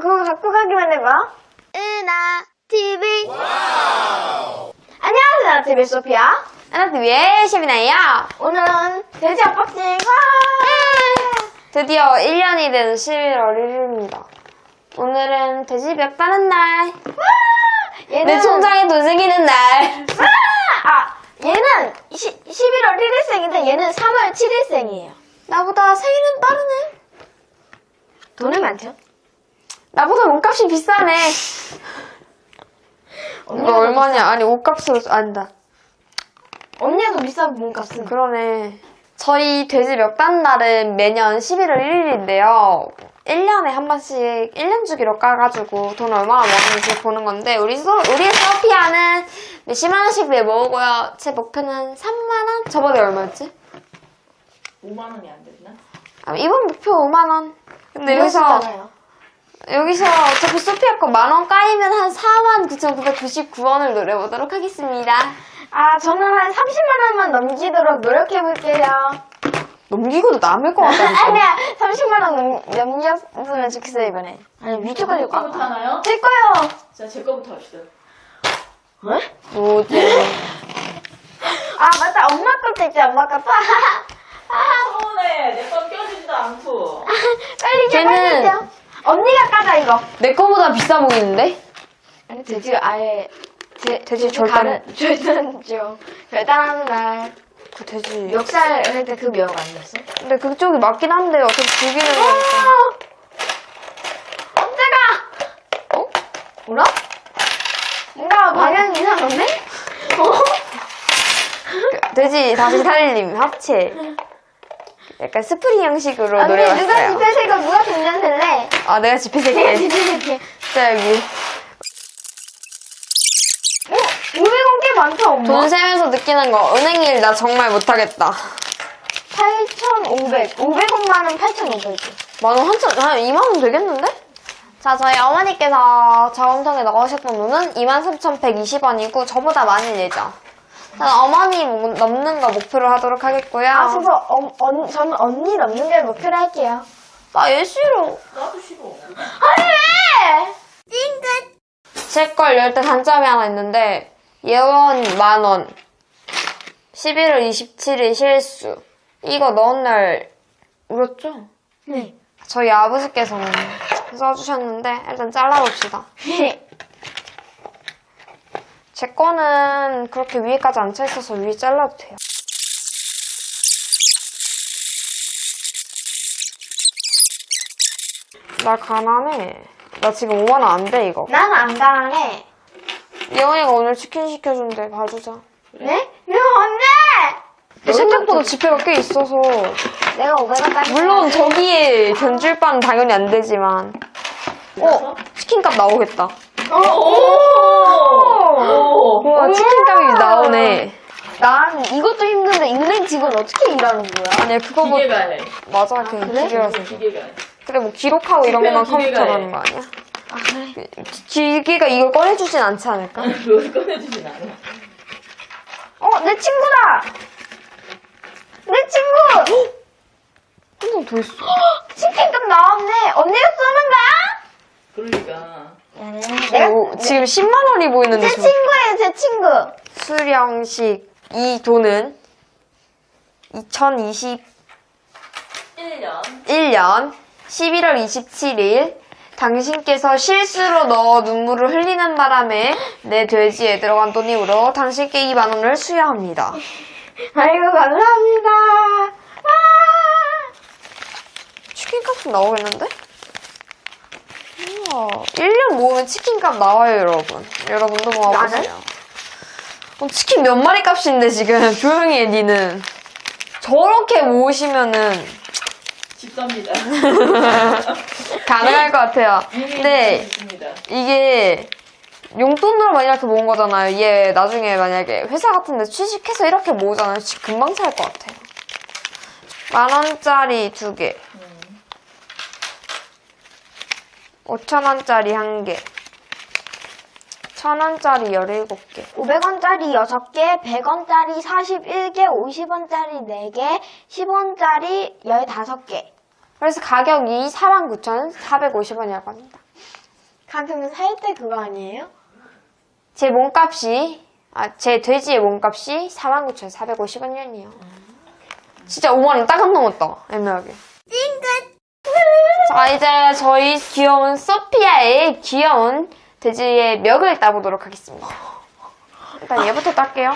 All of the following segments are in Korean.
그거 갖고 가기만 해봐. 은하 TV 안녕하세요, TV 소피아. 하나TV의 시민아예요. 오늘은 돼지 언박싱. 와! 드디어 1년이 된 11월 1일입니다. 오늘은 돼지 몇 다는 날. 얘는 내 통장에 돈 생기는 날. 아, 얘는 시, 11월 1일생인데 얘는 3월 7일생이에요. 나보다 생일은 빠르네. 돈은 많죠? 나보다 몸값이 비싸네. 이거 얼마냐? 아니, 옷값으로, 안다. 언니가 더 비싼 몸값은. 그러네. 저희 돼지 몇단 날은 매년 11월 1일인데요. 1년에 한 번씩 1년 주기로 까가지고 돈 얼마나 먹는지 보는 건데, 우리 소, 우리 소피아는 몇십만 원씩 내 모으고요. 제 목표는 3만 원? 저번에 얼마였지? 5만 원이 안 됐나? 아, 이번 목표 5만 원. 근데 여기서, 여기서 어차피 소피아 거 만 원 까이면 한 4만 9,999원을 노려보도록 하겠습니다. 아, 저는 한 30만 원만 넘기도록 노력해 볼게요. 넘기고도 남을 것 같다니까. 아니야, 30만 원 넘, 넘겼으면 좋겠어요, 이번에. 아니, 위쪽 가지고 거부터 하나요? 제 거요! 자, 제 거부터 합시다. 뭐지? 아, 맞다. 엄마 것도 있지, 엄마 것도. 아, 서운해. 내 건 껴주지도 않고. 빨리 줘, 빨리 걔는- 줘. 언니가 까자, 이거. 내 거보다 비싸 보이는데? 아니, 돼지가 아예, 제, 돼지 절단. 절단죠. 절단하는 날. 그 돼지. 역살 할 때그 명언 아니었어? 근데 그쪽이 맞긴 한데 어차피 죽이는 거니까. 깜짝아! 어? 뭐라? 뭔가 방향이 이상한데? 어? 그 돼지 다시 살림 합체. 약간 스프링 형식으로 아, 근데 누가 누가 등장될래? 아 내가 집회 새끼. 집회색. 자 여기 어? 500원 꽤 많다, 엄마. 돈 세면서 느끼는 거 은행 일 나 정말 못하겠다. 8,500. 500원만 은 8,500. 만원 한천 한 2만 원 되겠는데? 자 저희 어머니께서 저금통에 넣으셨던 돈은 23,120원이고 저보다 많이 내죠. 저는 어머니 목- 넘는 거 목표로 하도록 하겠고요. 아, 저도, 어, 언, 저는 언니 넘는 걸 목표로 할게요. 나 얘 싫어. 나도 싫어. 아니, 왜! 제걸열때 단점이 하나 있는데 예원 만 원 11월 27일 실수 이거 넣은 날 울었죠? 네. 저희 아버지께서 써주셨는데 일단 잘라봅시다 제 거는 그렇게 위에까지 안 차 있어서 위에 잘라도 돼요 나 가난해 나 지금 5만 원 안 돼 이거 나는 안 가난해. 예원이가 오늘 치킨 시켜준대 봐주자 네? 내가 언제? 생각보다 지폐가 꽤 있어서 내가 500원 따 물론 저기에 견줄 바는 당연히 안 되지만 어 치킨값 나오겠다 어, 오! 오! 우와 치킨값이 나오네 난 이것도 힘든데 은행 직원 어떻게 일하는 거야? 아니 그거 뭐 기계가 해. 맞아 그냥 그래? 기계라서 기계가 해. 그래 뭐 기록하고 이런 것만 컴퓨터로 해. 하는 거 아니야? 아, 그래? 기계가 이걸 꺼내주진 않지 않을까? 그걸 꺼내주진 않아. 어, 내 친구다! 내 친구! 한장 더 있어 치킨값 나왔네. 언니가 쏘는 거야? 그러니까. 내가, 오, 지금 10만 원이 보이는데 제 지금 친구예요, 제 친구. 수령식 이 돈은 2021년 1년. 11월 27일 당신께서 실수로 넣어 눈물을 흘리는 바람에 내 돼지에 들어간 돈이므로 당신께 이만 원을 수여합니다. 아이고, 감사합니다. 아! 치킨값은 나오겠는데? 우와, 1년 모으면 치킨값 나와요, 여러분. 여러분도 모아보세요. 어, 치킨 몇 마리 값인데, 지금. 조용히 해, 니는. 저렇게 모으시면은 집 삽니다. 가능할 것 같아요. 네. 근데. 이게 용돈으로 이렇게 모은 거잖아요. 얘 나중에 만약에 회사 같은 데 취직해서 이렇게 모으잖아요. 집 금방 살 것 같아요. 만 원짜리 두 개. 5천 원짜리 한 개. 천 원짜리 17개. 500원짜리 6개, 100원짜리 41개, 50원짜리 4개, 10원짜리 15개. 그래서 가격이 49,450원이라고 합니다. 아, 그럼 살때 그거 아니에요? 제 몸값이 아, 제 돼지의 몸값이 49,450원이요. 진짜 5만 원딱안 넘었다. 애매하게. 자, 이제 저희 귀여운 소피아의 귀여운 돼지의 멱을 따보도록 하겠습니다. 일단 얘부터 딸게요.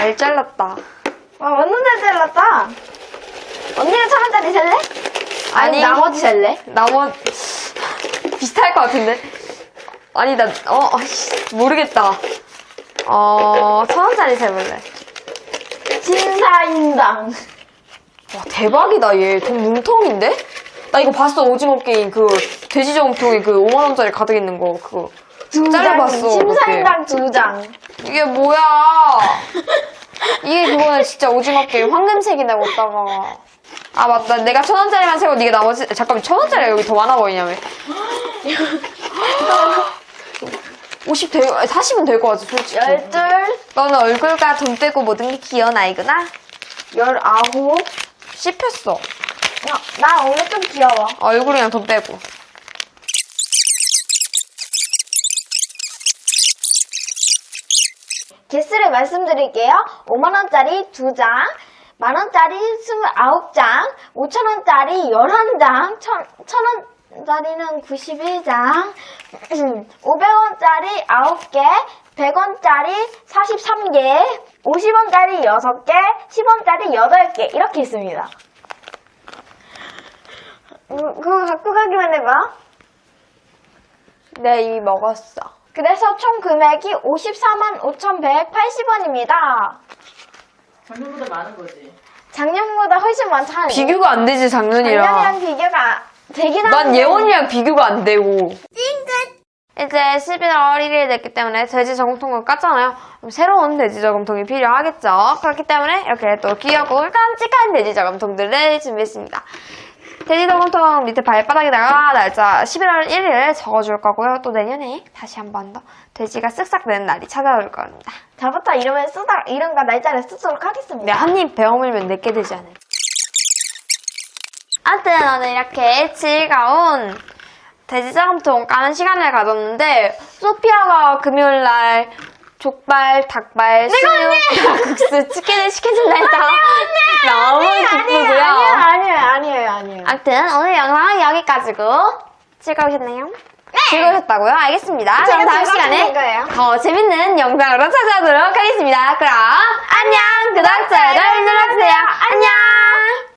잘 잘랐다. 와, 완전 잘 잘랐다. 언니가 천 원짜리 살래? 아니, 아니. 나머지 살래? 나머 비슷할 것 같은데. 아니 나 어, 아이씨, 모르겠다. 어, 천 원짜리 세볼래. 진사인당. 와 대박이다 얘. 돈 뭉텅인데? 나 이거 봤어 오징어 게임 그 돼지 저금통에 그 5만 원짜리 가득 있는 거 그거. 두 장. 잘라봤어, 심사인당 두 장. 이게 뭐야? 이게 그거는 진짜 오징어 게임 황금색이나 먹다가. 아 맞다 내가 천 원짜리만 세고 네가 나머지 잠깐만 천 원짜리가 여기 더 많아 보이냐 왜? 50 될, 40은 될 것 같아 솔직히 열둘, 너는 얼굴과 돈 빼고 모든 게 귀여운 아이구나 열아홉. 씹혔어 야, 나 오늘 좀 귀여워. 얼굴이랑 돈 빼고 개수를 말씀드릴게요. 5만원짜리 2장, 만원짜리 29장, 5천원짜리 11장, 1,000원 짜리는 91장, 500원짜리 9개, 100원짜리 43개, 50원짜리 6개, 10원짜리 8개, 이렇게 있습니다. 음, 그거 갖고 가기만 해봐. 내가 이미 먹었어 그래서 총 금액이 54만 5,180원입니다. 작년보다 많은 거지. 작년보다 훨씬 많잖아요. 비교가 안 되지 작년이랑. 작년이랑 비교가 되긴 난 하는데. 예원이랑 비교가 안 되고. 이제 11월 1일 됐기 때문에 돼지 저금통을 깠잖아요. 그럼 새로운 돼지 저금통이 필요하겠죠? 그렇기 때문에 이렇게 또 귀엽고 깜찍한 돼지 저금통들을 준비했습니다 돼지 저금통 밑에 발바닥에다가 날짜 11월 1일 적어줄 거고요 또 내년에 다시 한 번 더 돼지가 쓱싹 되는 날이 찾아올 겁니다 저부터 이름을 쓰다 이름과 날짜를 쓰도록 하겠습니다. 네, 한입 베어물면 내게 되지 않을까. 아무튼 오늘 이렇게 즐거운 돼지저금통 까는 시간을 가졌는데 소피아가 금요일날 족발, 닭발, 수육, 국수, 치킨을 시켜준다 해서 너무 기쁘고요. 아니에요, 아니에요, 아무튼 오늘 영상은 여기까지고 즐거우셨나요? 즐거우셨다고요? 알겠습니다. 그럼 다음 시간에. 더 재밌는 영상으로 찾아오도록 하겠습니다. 그럼 안녕! 구독, 좋아요 눌러주세요. 안녕!